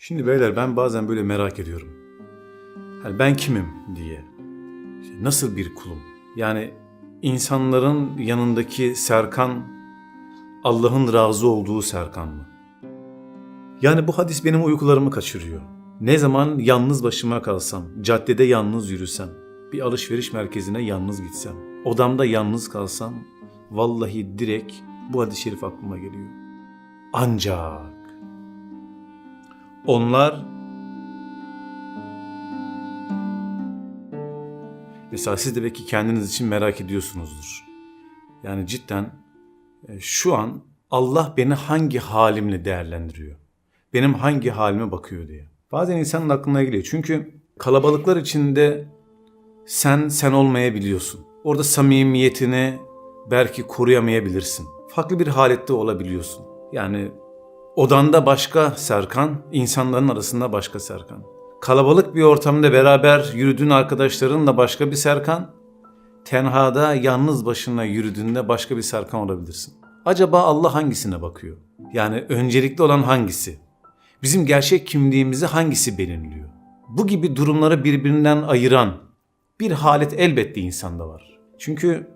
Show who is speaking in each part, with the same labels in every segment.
Speaker 1: Şimdi beyler ben bazen böyle merak ediyorum. Hani ben kimim diye. İşte nasıl bir kulum? Yani insanların yanındaki Serkan Allah'ın razı olduğu Serkan mı? Yani bu hadis benim uykularımı kaçırıyor. Ne zaman yalnız başıma kalsam, caddede yalnız yürüsem, bir alışveriş merkezine yalnız gitsem, odamda yalnız kalsam, vallahi direkt bu hadis-i şerif aklıma geliyor. Ancak onlar Mesela siz de belki kendiniz için merak ediyorsunuzdur. Yani cidden e, şu an Allah beni hangi halimle değerlendiriyor? Benim hangi halime bakıyor diye. Bazen insanın aklına geliyor. Çünkü kalabalıklar içinde sen sen olmayabiliyorsun. Orada samimiyetini belki koruyamayabilirsin. Farklı bir halette olabiliyorsun. Yani odanda başka Serkan, insanların arasında başka Serkan. Kalabalık bir ortamda beraber yürüdüğün arkadaşlarınla başka bir Serkan, tenhada yalnız başına yürüdüğünde başka bir Serkan olabilirsin. Acaba Allah hangisine bakıyor? Yani öncelikli olan hangisi? Bizim gerçek kimliğimizi hangisi belirliyor? Bu gibi durumları birbirinden ayıran bir halet elbette insanda var. Çünkü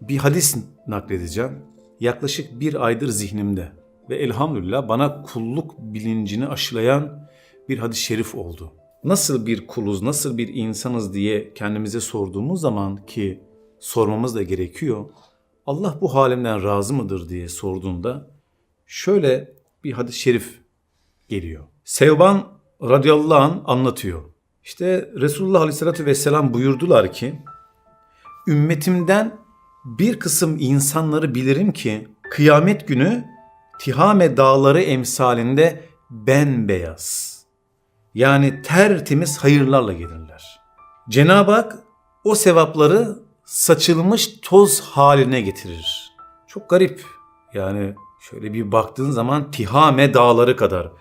Speaker 1: bir hadis nakledeceğim. Yaklaşık bir aydır zihnimde ve elhamdülillah bana kulluk bilincini aşılayan bir hadis-i şerif oldu. Nasıl bir kuluz, nasıl bir insanız diye kendimize sorduğumuz zaman ki sormamız da gerekiyor. Allah bu halimden razı mıdır diye sorduğunda şöyle bir hadis-i şerif geliyor. Sevban radıyallahu anh anlatıyor. İşte Resulullah aleyhissalatü vesselam buyurdular ki ümmetimden bir kısım insanları bilirim ki kıyamet günü Tihame dağları emsalinde bembeyaz. Yani tertemiz hayırlarla gelirler. Cenab-ı Hak o sevapları saçılmış toz haline getirir. Çok garip. Yani şöyle bir baktığın zaman Tihame dağları kadar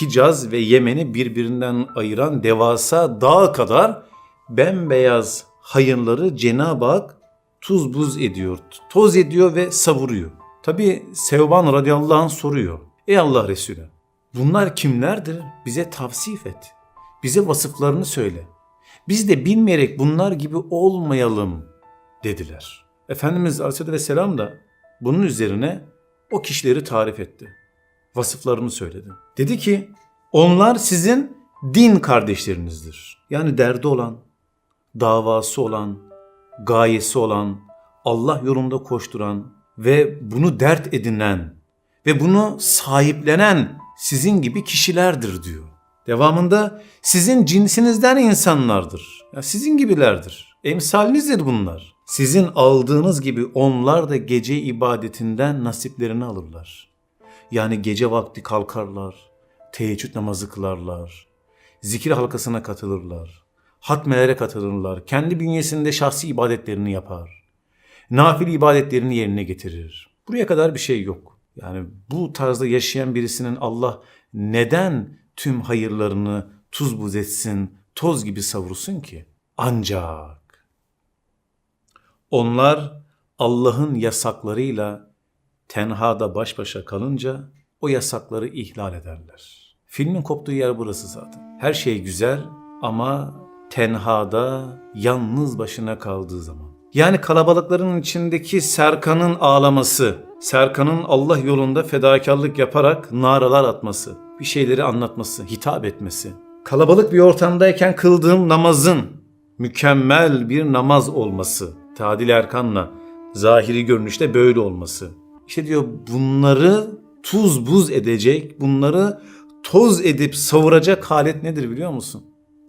Speaker 1: Hicaz ve Yemen'i birbirinden ayıran devasa dağ kadar bembeyaz hayırları Cenab-ı Hak tuz buz ediyor, toz ediyor ve savuruyor. Tabi Sevban radıyallahu anh soruyor. Ey Allah Resulü bunlar kimlerdir? Bize tavsif et. Bize vasıflarını söyle. Biz de bilmeyerek bunlar gibi olmayalım dediler. Efendimiz Aleyhisselatü Vesselam da bunun üzerine o kişileri tarif etti. Vasıflarını söyledi. Dedi ki onlar sizin din kardeşlerinizdir. Yani derdi olan, davası olan, gayesi olan, Allah yolunda koşturan ve bunu dert edinen ve bunu sahiplenen sizin gibi kişilerdir diyor. Devamında sizin cinsinizden insanlardır. Ya sizin gibilerdir. Emsalinizdir bunlar. Sizin aldığınız gibi onlar da gece ibadetinden nasiplerini alırlar. Yani gece vakti kalkarlar, teheccüd namazı kılarlar, zikir halkasına katılırlar, hatmelere katılırlar, kendi bünyesinde şahsi ibadetlerini yapar, nafile ibadetlerini yerine getirir. Buraya kadar bir şey yok. Yani bu tarzda yaşayan birisinin Allah neden tüm hayırlarını tuz buz etsin, toz gibi savursun ki? Ancak onlar Allah'ın yasaklarıyla tenhada baş başa kalınca o yasakları ihlal ederler. Filmin koptuğu yer burası zaten. Her şey güzel ama tenhada yalnız başına kaldığı zaman. Yani kalabalıkların içindeki Serkan'ın ağlaması, Serkan'ın Allah yolunda fedakarlık yaparak naralar atması, bir şeyleri anlatması, hitap etmesi. Kalabalık bir ortamdayken kıldığım namazın mükemmel bir namaz olması. Tadil Erkan'la zahiri görünüşte böyle olması. İşte diyor bunları tuz buz edecek, bunları toz edip savuracak halet nedir biliyor musun?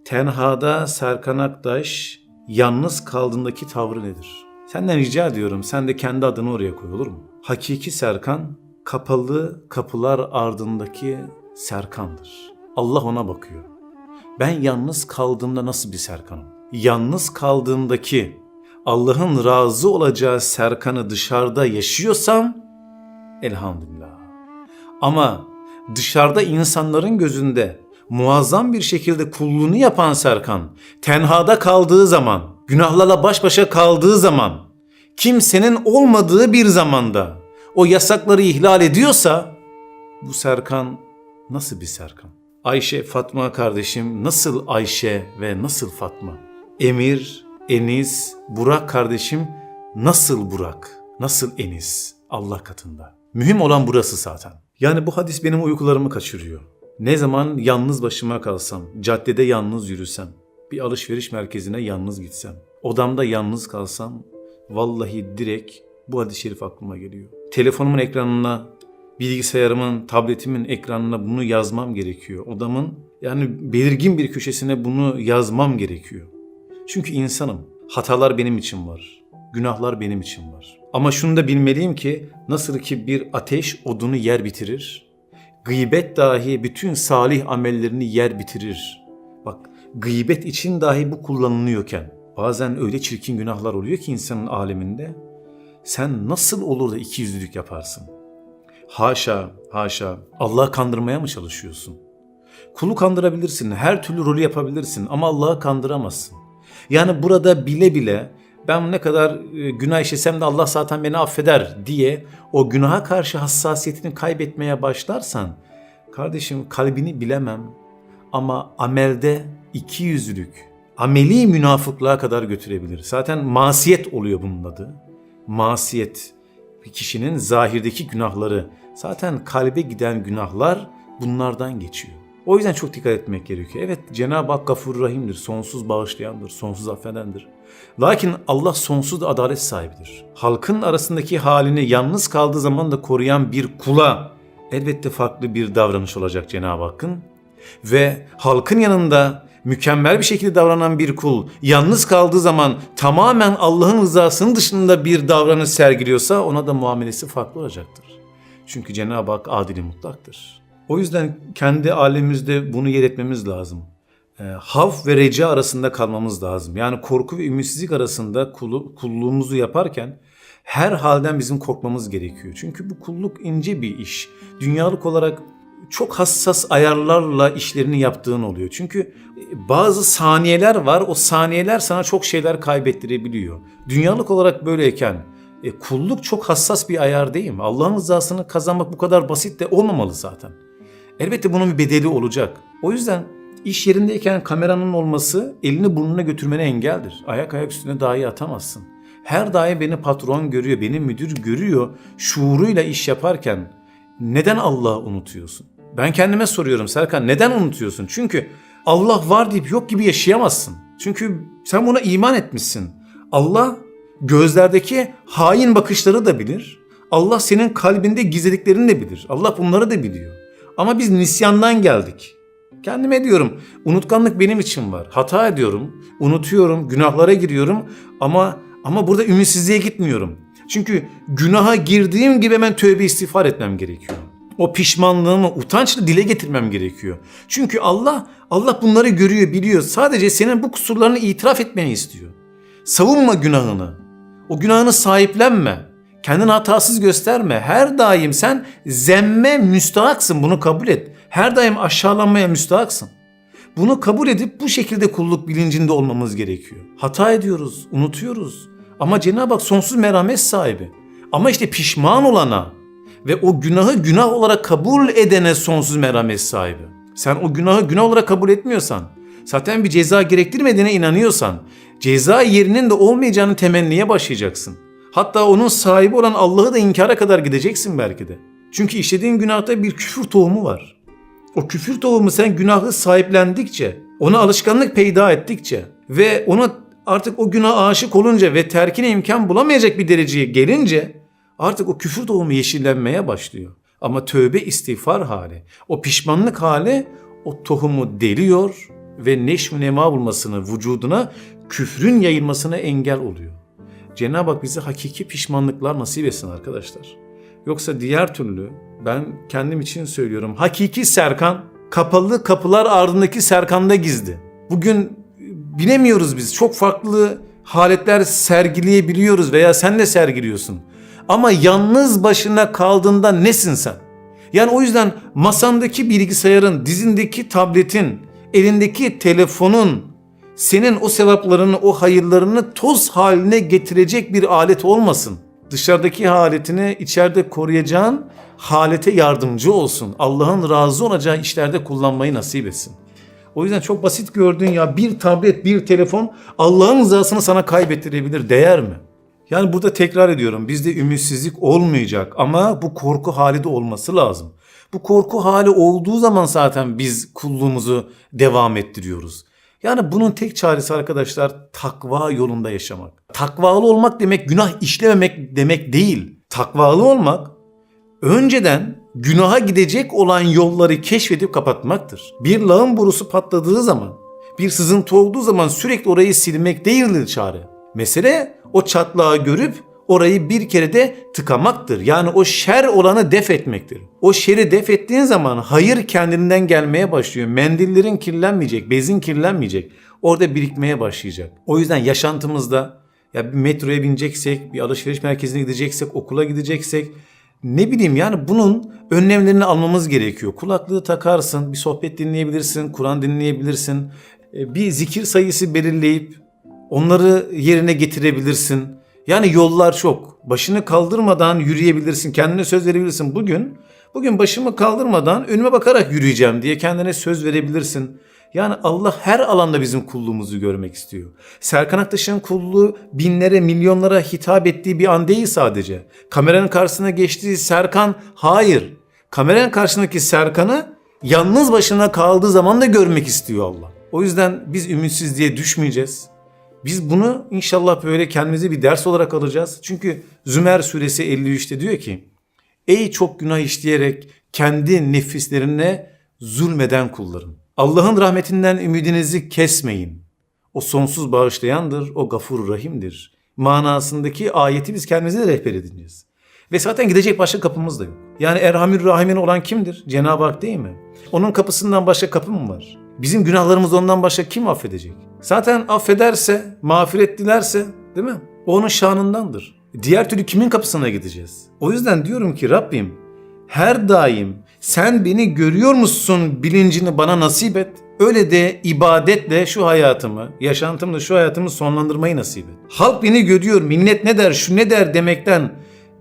Speaker 1: Tenhada Serkan Aktaş yalnız kaldığındaki tavrı nedir? Senden rica ediyorum sen de kendi adını oraya koy olur mu? Hakiki Serkan kapalı kapılar ardındaki Serkan'dır. Allah ona bakıyor. Ben yalnız kaldığımda nasıl bir Serkan'ım? Yalnız kaldığımdaki Allah'ın razı olacağı Serkan'ı dışarıda yaşıyorsam elhamdülillah. Ama dışarıda insanların gözünde muazzam bir şekilde kulluğunu yapan Serkan, tenhada kaldığı zaman, günahlarla baş başa kaldığı zaman, kimsenin olmadığı bir zamanda o yasakları ihlal ediyorsa bu Serkan nasıl bir Serkan? Ayşe, Fatma kardeşim nasıl Ayşe ve nasıl Fatma? Emir, Enis, Burak kardeşim nasıl Burak, nasıl Enis Allah katında. Mühim olan burası zaten. Yani bu hadis benim uykularımı kaçırıyor. Ne zaman yalnız başıma kalsam, caddede yalnız yürüsem, bir alışveriş merkezine yalnız gitsem, odamda yalnız kalsam, vallahi direkt bu hadis-i şerif aklıma geliyor. Telefonumun ekranına, bilgisayarımın, tabletimin ekranına bunu yazmam gerekiyor. Odamın yani belirgin bir köşesine bunu yazmam gerekiyor. Çünkü insanım. Hatalar benim için var. Günahlar benim için var. Ama şunu da bilmeliyim ki nasıl ki bir ateş odunu yer bitirir, gıybet dahi bütün salih amellerini yer bitirir. Bak gıybet için dahi bu kullanılıyorken bazen öyle çirkin günahlar oluyor ki insanın aleminde sen nasıl olur da iki yüzlülük yaparsın? Haşa, haşa. Allah'ı kandırmaya mı çalışıyorsun? Kulu kandırabilirsin, her türlü rolü yapabilirsin ama Allah'ı kandıramazsın. Yani burada bile bile ben ne kadar e, günah işesem de Allah zaten beni affeder diye o günaha karşı hassasiyetini kaybetmeye başlarsan kardeşim kalbini bilemem ama amelde iki yüzlülük, ameli münafıklığa kadar götürebilir. Zaten masiyet oluyor bunun adı. Masiyet bir kişinin zahirdeki günahları zaten kalbe giden günahlar bunlardan geçiyor. O yüzden çok dikkat etmek gerekiyor. Evet Cenab-ı Hak gafur rahimdir, sonsuz bağışlayandır, sonsuz affedendir. Lakin Allah sonsuz da adalet sahibidir. Halkın arasındaki halini yalnız kaldığı zaman da koruyan bir kula elbette farklı bir davranış olacak Cenab-ı Hakk'ın. Ve halkın yanında mükemmel bir şekilde davranan bir kul yalnız kaldığı zaman tamamen Allah'ın rızasının dışında bir davranış sergiliyorsa ona da muamelesi farklı olacaktır. Çünkü Cenab-ı Hak adili mutlaktır. O yüzden kendi alemimizde bunu yer etmemiz lazım. E, havf ve reca arasında kalmamız lazım. Yani korku ve ümitsizlik arasında kulu, kulluğumuzu yaparken her halden bizim korkmamız gerekiyor. Çünkü bu kulluk ince bir iş. Dünyalık olarak çok hassas ayarlarla işlerini yaptığın oluyor. Çünkü bazı saniyeler var. O saniyeler sana çok şeyler kaybettirebiliyor. Dünyalık olarak böyleyken e, kulluk çok hassas bir ayar değil mi? Allah'ın rızasını kazanmak bu kadar basit de olmamalı zaten. Elbette bunun bir bedeli olacak. O yüzden iş yerindeyken kameranın olması elini burnuna götürmene engeldir. Ayak ayak üstüne dahi atamazsın. Her daim beni patron görüyor, beni müdür görüyor. Şuuruyla iş yaparken neden Allah'ı unutuyorsun? Ben kendime soruyorum Serkan neden unutuyorsun? Çünkü Allah var deyip yok gibi yaşayamazsın. Çünkü sen buna iman etmişsin. Allah gözlerdeki hain bakışları da bilir. Allah senin kalbinde gizlediklerini de bilir. Allah bunları da biliyor. Ama biz nisyandan geldik. Kendime diyorum unutkanlık benim için var. Hata ediyorum, unutuyorum, günahlara giriyorum ama ama burada ümitsizliğe gitmiyorum. Çünkü günaha girdiğim gibi hemen tövbe istiğfar etmem gerekiyor. O pişmanlığımı utançla dile getirmem gerekiyor. Çünkü Allah Allah bunları görüyor, biliyor. Sadece senin bu kusurlarını itiraf etmeni istiyor. Savunma günahını. O günahını sahiplenme. Kendini hatasız gösterme. Her daim sen zemme müstahaksın. Bunu kabul et. Her daim aşağılanmaya müstahaksın. Bunu kabul edip bu şekilde kulluk bilincinde olmamız gerekiyor. Hata ediyoruz, unutuyoruz. Ama Cenab-ı Hak sonsuz merhamet sahibi. Ama işte pişman olana ve o günahı günah olarak kabul edene sonsuz merhamet sahibi. Sen o günahı günah olarak kabul etmiyorsan, zaten bir ceza gerektirmediğine inanıyorsan, ceza yerinin de olmayacağını temenniye başlayacaksın. Hatta onun sahibi olan Allah'ı da inkara kadar gideceksin belki de. Çünkü işlediğin günahta bir küfür tohumu var. O küfür tohumu sen günahı sahiplendikçe, ona alışkanlık peyda ettikçe ve ona artık o günah aşık olunca ve terkine imkan bulamayacak bir dereceye gelince artık o küfür tohumu yeşillenmeye başlıyor. Ama tövbe istiğfar hali, o pişmanlık hali o tohumu deliyor ve neşv nema bulmasını vücuduna küfrün yayılmasına engel oluyor. Cenab-ı Hak bize hakiki pişmanlıklar nasip etsin arkadaşlar. Yoksa diğer türlü ben kendim için söylüyorum. Hakiki Serkan kapalı kapılar ardındaki Serkan'da gizli. Bugün bilemiyoruz biz. Çok farklı haletler sergileyebiliyoruz veya sen de sergiliyorsun. Ama yalnız başına kaldığında nesin sen? Yani o yüzden masandaki bilgisayarın, dizindeki tabletin, elindeki telefonun senin o sevaplarını, o hayırlarını toz haline getirecek bir alet olmasın. Dışarıdaki haletini içeride koruyacağın halete yardımcı olsun. Allah'ın razı olacağı işlerde kullanmayı nasip etsin. O yüzden çok basit gördüğün ya bir tablet, bir telefon Allah'ın rızasını sana kaybettirebilir. Değer mi? Yani burada tekrar ediyorum bizde ümitsizlik olmayacak ama bu korku hali de olması lazım. Bu korku hali olduğu zaman zaten biz kulluğumuzu devam ettiriyoruz. Yani bunun tek çaresi arkadaşlar takva yolunda yaşamak. Takvalı olmak demek günah işlememek demek değil. Takvalı olmak önceden günaha gidecek olan yolları keşfedip kapatmaktır. Bir lağım borusu patladığı zaman, bir sızıntı olduğu zaman sürekli orayı silmek değildir çare. Mesele o çatlağı görüp orayı bir kere de tıkamaktır. Yani o şer olanı def etmektir. O şeri def ettiğin zaman hayır kendinden gelmeye başlıyor. Mendillerin kirlenmeyecek, bezin kirlenmeyecek. Orada birikmeye başlayacak. O yüzden yaşantımızda ya bir metroya bineceksek, bir alışveriş merkezine gideceksek, okula gideceksek ne bileyim yani bunun önlemlerini almamız gerekiyor. Kulaklığı takarsın, bir sohbet dinleyebilirsin, Kur'an dinleyebilirsin. E, Bir zikir sayısı belirleyip onları yerine getirebilirsin. Yani yollar çok. Başını kaldırmadan yürüyebilirsin. Kendine söz verebilirsin. Bugün bugün başımı kaldırmadan önüme bakarak yürüyeceğim diye kendine söz verebilirsin. Yani Allah her alanda bizim kulluğumuzu görmek istiyor. Serkan Aktaş'ın kulluğu binlere, milyonlara hitap ettiği bir an değil sadece. Kameranın karşısına geçtiği Serkan hayır. Kameranın karşısındaki Serkan'ı yalnız başına kaldığı zaman da görmek istiyor Allah. O yüzden biz ümitsizliğe düşmeyeceğiz. Biz bunu inşallah böyle kendimize bir ders olarak alacağız. Çünkü Zümer suresi 53'te diyor ki Ey çok günah işleyerek kendi nefislerine zulmeden kullarım. Allah'ın rahmetinden ümidinizi kesmeyin. O sonsuz bağışlayandır, o gafur rahimdir. Manasındaki ayeti biz kendimize de rehber edineceğiz. Ve zaten gidecek başka kapımız da yok. Yani Erhamür Rahimin olan kimdir? Cenab-ı Hak değil mi? Onun kapısından başka kapı mı var? Bizim günahlarımız ondan başka kim affedecek? Zaten affederse, mağfiret dilerse değil mi? O onun şanındandır. Diğer türlü kimin kapısına gideceğiz? O yüzden diyorum ki Rabbim her daim sen beni görüyor musun bilincini bana nasip et. Öyle de ibadetle şu hayatımı, yaşantımla şu hayatımı sonlandırmayı nasip et. Halk beni görüyor, millet ne der, şu ne der demekten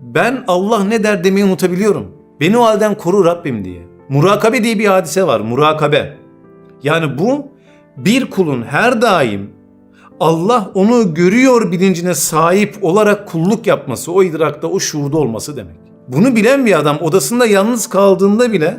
Speaker 1: ben Allah ne der demeyi unutabiliyorum. Beni o halden koru Rabbim diye. Murakabe diye bir hadise var, murakabe. Yani bu bir kulun her daim Allah onu görüyor bilincine sahip olarak kulluk yapması, o idrakta, o şuurda olması demek. Bunu bilen bir adam odasında yalnız kaldığında bile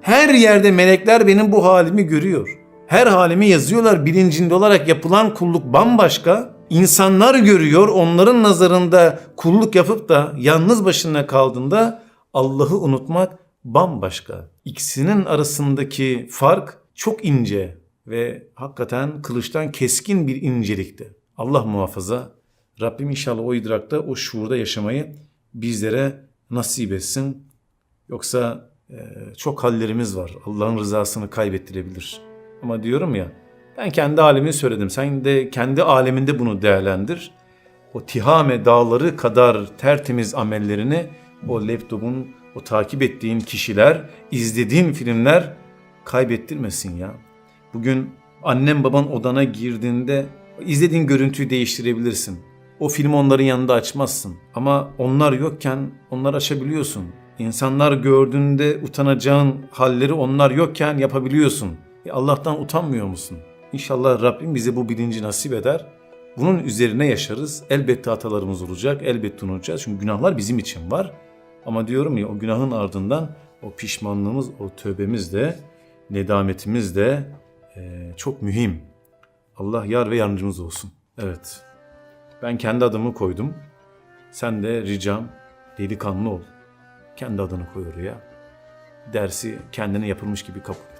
Speaker 1: her yerde melekler benim bu halimi görüyor. Her halimi yazıyorlar bilincinde olarak yapılan kulluk bambaşka. İnsanlar görüyor onların nazarında kulluk yapıp da yalnız başına kaldığında Allah'ı unutmak bambaşka. İkisinin arasındaki fark çok ince ve hakikaten kılıçtan keskin bir incelikte. Allah muhafaza Rabbim inşallah o idrakta, o şuurda yaşamayı bizlere nasip etsin. Yoksa çok hallerimiz var. Allah'ın rızasını kaybettirebilir. Ama diyorum ya ben kendi alemimi söyledim. Sen de kendi aleminde bunu değerlendir. O Tihame dağları kadar tertemiz amellerini o laptopun, o takip ettiğin kişiler, izlediğin filmler kaybettirmesin ya. Bugün annem baban odana girdiğinde izlediğin görüntüyü değiştirebilirsin. O filmi onların yanında açmazsın. Ama onlar yokken onlar açabiliyorsun. İnsanlar gördüğünde utanacağın halleri onlar yokken yapabiliyorsun. E Allah'tan utanmıyor musun? İnşallah Rabbim bize bu bilinci nasip eder. Bunun üzerine yaşarız. Elbette hatalarımız olacak. Elbette unutacağız. Çünkü günahlar bizim için var. Ama diyorum ya o günahın ardından o pişmanlığımız, o tövbemiz de, nedametimiz de e, çok mühim. Allah yar ve yardımcımız olsun. Evet. Ben kendi adımı koydum. Sen de ricam delikanlı ol. Kendi adını koy oraya. Dersi kendine yapılmış gibi kabul.